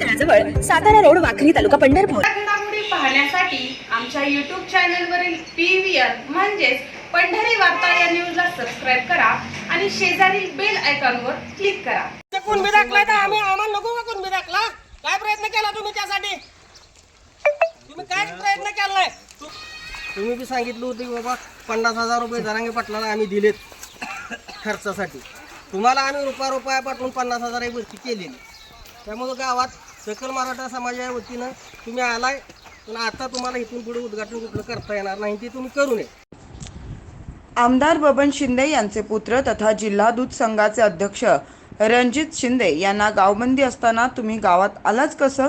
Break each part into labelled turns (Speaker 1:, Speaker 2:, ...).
Speaker 1: तळाजवळ Satara road Wakhari taluka Pandharpur.
Speaker 2: पाहण्यासाठी आमच्या YouTube चॅनलवरील पी व्ही आर म्हणजेच पंढरी वार्ता या न्यूजला सबस्क्राईब करा आणि शेजारील बेल आयकॉनवर क्लिक करा.
Speaker 3: ते कुणबी दाखलाय तर आम्ही आम्हाला नको का कुणबी दाखला? काय प्रयत्न केला तुम्ही त्यासाठी? तुम्ही काय प्रयत्न केलाय? तुम्ही बी सांगितलं होतं की बाबा पन्नास हजार रुपये जरांगे पाटलाला आम्ही दिलेत खर्चासाठी. तुम्हाला आम्ही रुपया रुपया पाठवून पन्नास हजार ही भरती केलेली. त्यामुळं गावात सकल मराठा समाजाच्या वतीनं तुम्ही आलाय पण आता तुम्हाला इथून पुढे उद्घाटन कुठलं करता येणार नाही ते तुम्ही करू नये.
Speaker 4: आमदार बबन शिंदे यांचे पुत्र तथा जिल्हा दूध संघाचे अध्यक्ष रणजित शिंदे यांना गावबंदी असताना तुम्ही गावात आलाच कसं?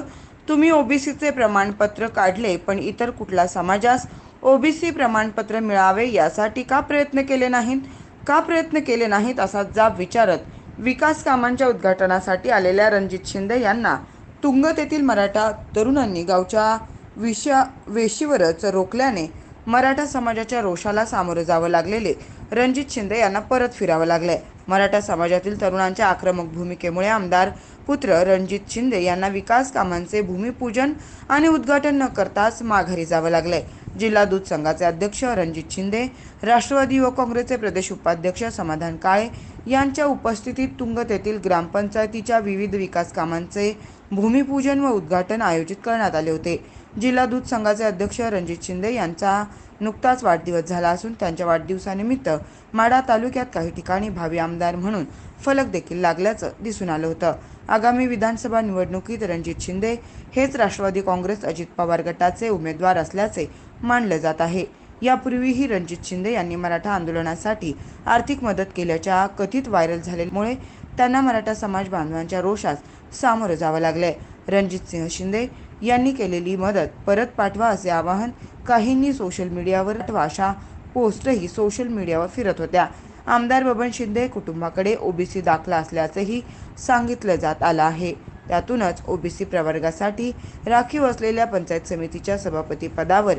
Speaker 4: तुम्ही ओबीसीचे प्रमाणपत्र काढले पण इतर कुठल्या समाजास ओबीसी प्रमाणपत्र मिळावे यासाठी का प्रयत्न केले नाहीत? का प्रयत्न केले नाहीत असा जाब विचारत विकास कामांच्या उद्घाटनासाठी आलेल्या रणजित शिंदे यांना तुंगत येथील मराठा तरुणांनी गावच्या विषा वेशीवरच रोखल्याने मराठा समाजाच्या रोषाला सामोरं जावं लागलेले रणजित शिंदे यांना परत फिरावं लागलंय. मराठा समाजातील तरुणांच्या आक्रमक भूमिकेमुळे आमदार पुत्र रणजित शिंदे यांना विकास कामांचे भूमिपूजन आणि उद्घाटन न करताच माघारी जावं लागलंय. जिल्हा दूध संघाचे अध्यक्ष रणजित शिंदे राष्ट्रवादी युवक काँग्रेसचे प्रदेश उपाध्यक्ष समाधान काळे यांच्या उपस्थितीत तुंगत येथील ग्रामपंचायतीच्या विविध विकास कामांचे भूमिपूजन व उद्घाटन आयोजित करण्यात आले होते. जिल्हा दूध संघाचे अध्यक्ष रणजित शिंदे यांचा नुकताच वाढदिवस झाला असून त्यांच्या वाढदिवसानिमित्त माढा तालुक्यात काही ठिकाणी भावी आमदार म्हणून फलक देखील लागल्याचं दिसून आलं होतं. आगामी विधानसभा निवडणुकीत रणजित शिंदे हेच राष्ट्रवादी काँग्रेस अजित पवार गटाचे उमेदवार असल्याचे मानलं जात आहे. यापूर्वीही रणजित शिंदे यांनी मराठा आंदोलनासाठी आर्थिक मदत केल्याच्या कथित व्हायरल झाल्यामुळे त्यांना मराठा समाज बांधवांच्या रोषास सामोरं जावं लागलंय. रणजित सिंह शिंदे यांनी केलेली मदत परत पाठवा असे आवाहन काहींनी सोशल मीडियावर अशा पोस्टही सोशल मीडियावर फिरत होत्या. आमदार बबन शिंदे कुटुंबाकडे ओबीसी दाखला असल्याचंही सांगितलं जात आलं आहे. त्यातूनच ओबीसी प्रवर्गासाठी राखीव असलेल्या पंचायत समितीच्या सभापती पदावर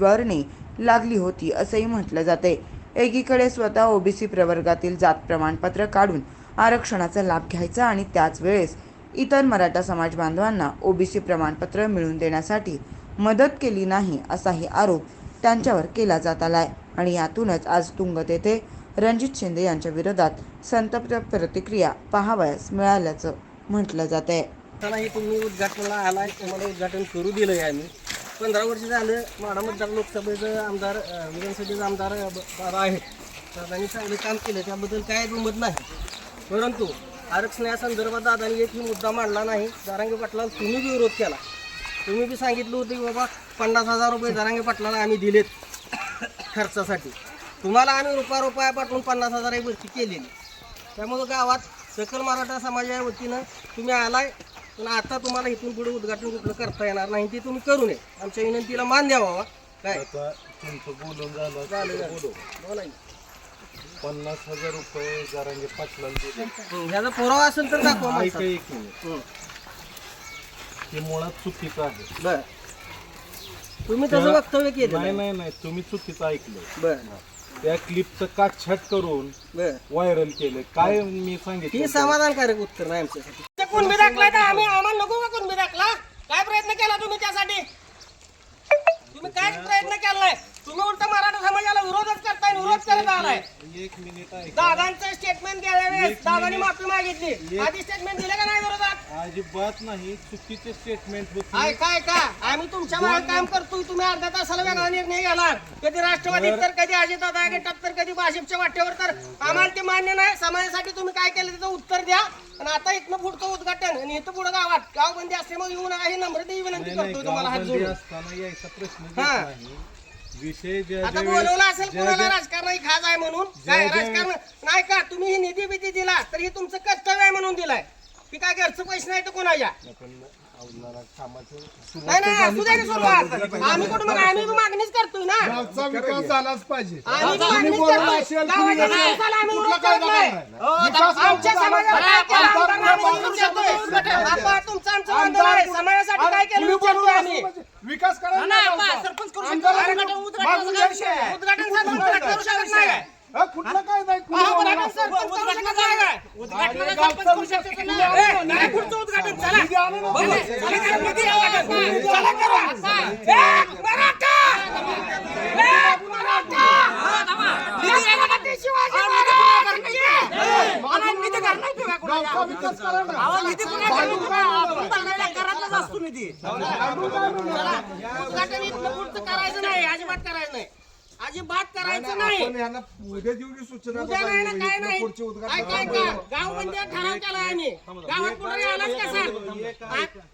Speaker 4: वर्णी लागली होती असंही म्हटलं जाते एकीकडे स्वतः ओबीसी प्रवर्गातील जात प्रमाणपत्र काढून आरक्षणाचा लाभ घ्यायचा आणि त्याच वेळेस इतर मराठा समाज बांधवांना ओबीसी प्रमाणपत्र मिळवून देण्यासाठी मदत केली नाही असाही आरोप त्यांच्यावर केला जात आलाय. आणि यातूनच आज तुंगत येथे रणजित शिंदे यांच्या विरोधात संतप्त प्रतिक्रिया पाहावयास मिळाल्याचं म्हटलं जात आहे
Speaker 3: चला हे तुम्ही उद्घाटनाला आलाय तुम्हाला उद्घाटन करू आहे आम्ही. पंधरा वर्ष झालं माडा मतदार लोकसभेचं आमदार अं, विधानसभेचे आमदार बाबा आहेत. त्यांनी चांगलं काम केलं त्याबद्दल काय दुमत नाही. परंतु आरक्षण या संदर्भात दादांनी एकही मुद्दा मांडला नाही. जारांगे पाटलाला तुम्ही बी विरोध केला. तुम्ही बी सांगितलं होतं की बाबा पन्नास हजार रुपये जारांगे पाटलाला आम्ही दिलेत खर्चासाठी. तुम्हाला आम्ही रुपया रुपया पाठवून पन्नास हजार ही भरती केलेली. त्यामुळं गावात सकल मराठा समाजाच्या वतीनं तुम्ही आलाय पण आता तुम्हाला इथून पुढे उद्घाटन कुठलं करता येणार नाही ते तुम्ही करू नये. आमच्या विनंतीला मान द्यावा बाबा. काय?
Speaker 5: तुमचं बोलून झालं. बोलू. पन्नास हजार रुपये जारांगे पाटलाला दिले.
Speaker 3: हं, ह्याचा पुरावा असेल तर दाखवा
Speaker 5: ऐका
Speaker 3: माणसाला.
Speaker 5: एक मिनिट.
Speaker 3: हं,
Speaker 5: हे मुळात चुकीचं आहे.
Speaker 3: बरं. तुम्ही तसं वक्तव्य केलं
Speaker 5: नाही नाही नाही तुम्ही चुकीचं ऐकलं.
Speaker 3: बरं.
Speaker 5: त्या क्लिपचं काटछाट करून
Speaker 3: बरं.
Speaker 5: व्हायरल केलं. काय मी
Speaker 3: ही
Speaker 5: सांगितलं
Speaker 3: समाधानकारक उत्तर नाही आमच्यासाठी. कुणबी दाखलाय तर आम्ही आम्हाला नको का कुणबी दाखला? काय प्रयत्न केला तुम्ही त्यासाठी? तुम्ही काय प्रयत्न केलाय? तुम्ही उलट मराठा समाजाला विरोधच करताय आणि विरोध करत आलाय.
Speaker 5: एक मिनिट आहे
Speaker 3: दादांचं स्टेटमेंट द्यायला वेळेस दादांनी. माफी मागितली. आधी स्टेटमेंट दिलं का नाही विरोधात?
Speaker 5: अजिबात नाही चुकीचे स्टेटमेंट होते
Speaker 3: ऐका ऐका. आम्ही तुमच्या मागे काम करतोय तुम्ही अर्ध्या तासाला वेगळा निर्णय घ्याला कधी राष्ट्रवादीत तर कधी अजितदादा गटात तर कधी भाजपच्या वाटेवर तर. आम्हाला ते मान्य नाही. समाजासाठी तुम्ही काय केलं त्याचं उत्तर द्या. आणि आता इथनं पुढचं उद्घाटन आणि इथं पुढं गावात. गावबंदी असल्यामुळे येऊन आहे नम्रतेची विनंती
Speaker 5: नाही नाही
Speaker 3: करतोय तुम्हाला हात
Speaker 5: गावबंदी
Speaker 3: जोडून.
Speaker 5: असताना यायचा प्रश्न
Speaker 3: हा.
Speaker 5: नाही. विषय ज्या
Speaker 3: आता बोलवलं असेल
Speaker 5: ज्या-
Speaker 3: कुणाला
Speaker 5: ज्या-
Speaker 3: राजकारणाची खाज आहे म्हणून.
Speaker 5: ज्या-
Speaker 3: काय
Speaker 5: ज्या-
Speaker 3: राजकारण? नाही का? तुम्ही ही निधी बिधी दिला तर ही तुमचं कर्तव्य आहे म्हणून दिलाय. की काय घरचं पैसे नाही तर कोणाच्या?
Speaker 5: आपण कामाचं
Speaker 3: नाही नाही असू द्या की सुरुवात. आम्ही कुठं मग आम्ही मागणीच करतोय ना.
Speaker 5: गावचा विकास झालाच पाहिजे.
Speaker 3: आम्ही
Speaker 5: तुम्ही
Speaker 3: मागणीच
Speaker 5: बोलून
Speaker 3: करतोय.
Speaker 5: असेल,
Speaker 3: गावाच्या
Speaker 5: तुम्ही
Speaker 3: विकासाला आम्ही
Speaker 5: कुठला
Speaker 3: करत नाही.
Speaker 5: करणार? विकास
Speaker 3: आमच्या
Speaker 5: झाला
Speaker 3: समाजाला काय केलं
Speaker 5: आमदार
Speaker 3: आमदारांना आम्ही
Speaker 5: मागून
Speaker 3: विचारतोय. बाबा, तुमचं आमचं वाद
Speaker 5: आमदार
Speaker 3: नाही.
Speaker 5: कुठं-
Speaker 3: समाजासाठी काय केलं
Speaker 5: तुम्ही बोलून
Speaker 3: विचारतोय आम्ही
Speaker 5: म्हणजे विकास करायला
Speaker 3: नाही,
Speaker 5: नाही
Speaker 3: आम्हा
Speaker 5: गावचा.
Speaker 3: सरपंच करू शकतो.
Speaker 5: आमदारांना
Speaker 3: उद्घाटन- उद्घाटन
Speaker 5: मागून
Speaker 3: झालं.
Speaker 5: द्यायचे आहे.
Speaker 3: उद्घाटन झालं, उद्घाटन करू शकत नाही.
Speaker 5: हा, कुठलं काय नाही कुठलं
Speaker 3: अहो,
Speaker 5: बोलायला
Speaker 3: उद्घाटन
Speaker 5: असं?
Speaker 3: सरपंच करू शकत नाही काय? उद्घाटनाला
Speaker 5: आणि
Speaker 3: सरपंच करू शकत नाही. ए, नाही, पुढचं उद्घाटन चला.
Speaker 5: निधी आणून
Speaker 3: बघू. चला, चला, निधी उद्घाटन. चला, करा. ए, मराठा! ए, मराठा! निधी उद्घाटन शिवाजी महाराजांचे. मला निधी घालणार तुम्ही कुणाला?
Speaker 5: गावचा विकास करा ना.
Speaker 3: अहो, निधी कुणाला
Speaker 5: भांडून
Speaker 3: घालणार?
Speaker 5: काय
Speaker 3: आपण
Speaker 5: बोलणार?
Speaker 3: बघायला घरातलाच असतो निधी.
Speaker 5: भांडून काय बोलणार?
Speaker 3: उद्घाटन इथलं पुढचं करायचं नाही अजिबात करायचं नाही. अजिबात करायचं नाही
Speaker 5: आपण यांना उद्या देऊ की सूचना
Speaker 3: उद्या नाही ना काय नाही.
Speaker 5: पुढचे
Speaker 3: काय
Speaker 5: उद्घाटन
Speaker 3: काय काय गावमध्ये ठराव केला आम्ही. गावात पुढे आलाच कसा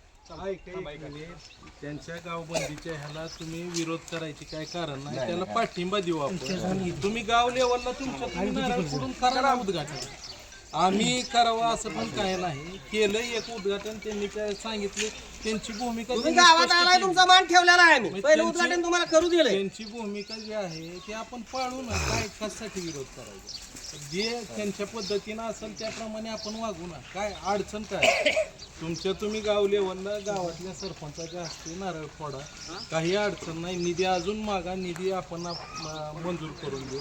Speaker 6: त्यांच्या गावबंदीच्या ह्याला तुम्ही विरोध करायचे काय कारण नाही? त्याला पाठिंबा देऊ आपण. तुम्ही गाव लेवलला तुमच्या तुम्ही नारळ फोडून करा ना उद्घाटन. आम्ही करावं असं पण काय नाही. केलं एक उद्घाटन त्यांनी काय सांगितले त्यांची भूमिका
Speaker 3: तुम्ही
Speaker 6: त्यांनी
Speaker 3: गावात
Speaker 6: स्पष्ट
Speaker 3: आलाय
Speaker 6: केली.
Speaker 3: तुमचा मान ठेवलेला आहे पहिलं
Speaker 6: त्यांची-
Speaker 3: उद्घाटन तुम्हाला करू दिलंय.
Speaker 6: त्यांची भूमिका जी आहे ती आपण पाळू ना काय कशासाठी विरोध करायचा. जे त्यांच्या पद्धतीनं असेल त्याप्रमाणे आपण वागू ना. काय अडचण काय? तुमच्या तुम्ही गाव लेवलला गावातल्या सरपंचाच्या हस्ते नारळ फोडा काही अडचण नाही. निधी अजून मागा निधी आपण मंजूर करून देऊ.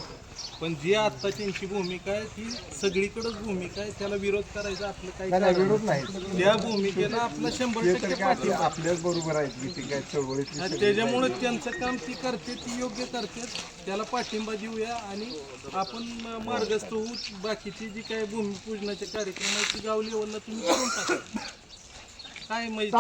Speaker 6: पण जी आता त्यांची भूमिका आहे ती सगळीकडेच भूमिका आहे. त्याला विरोध करायचा आपलं काही
Speaker 5: नाही,
Speaker 6: कारण
Speaker 5: विरोध नाही.
Speaker 6: त्या भूमिकेला आपला शंभर
Speaker 5: ते
Speaker 6: टक्के पाठिंबा
Speaker 5: आपल्याच बरोबर आहेत की ते काय चळवळीतली
Speaker 6: आणि
Speaker 5: सगळी
Speaker 6: त्याच्यामुळे त्यांचं काम ती करते ती योग्य करते. त्याला पाठिंबा देऊया आणि आपण म- त्यावेळेस तो बाकीची जी काय भूमिपूजनाचे कार्यक्रम आहे ती गाव लेवलला तुम्ही करून टाका. काय
Speaker 3: माहिती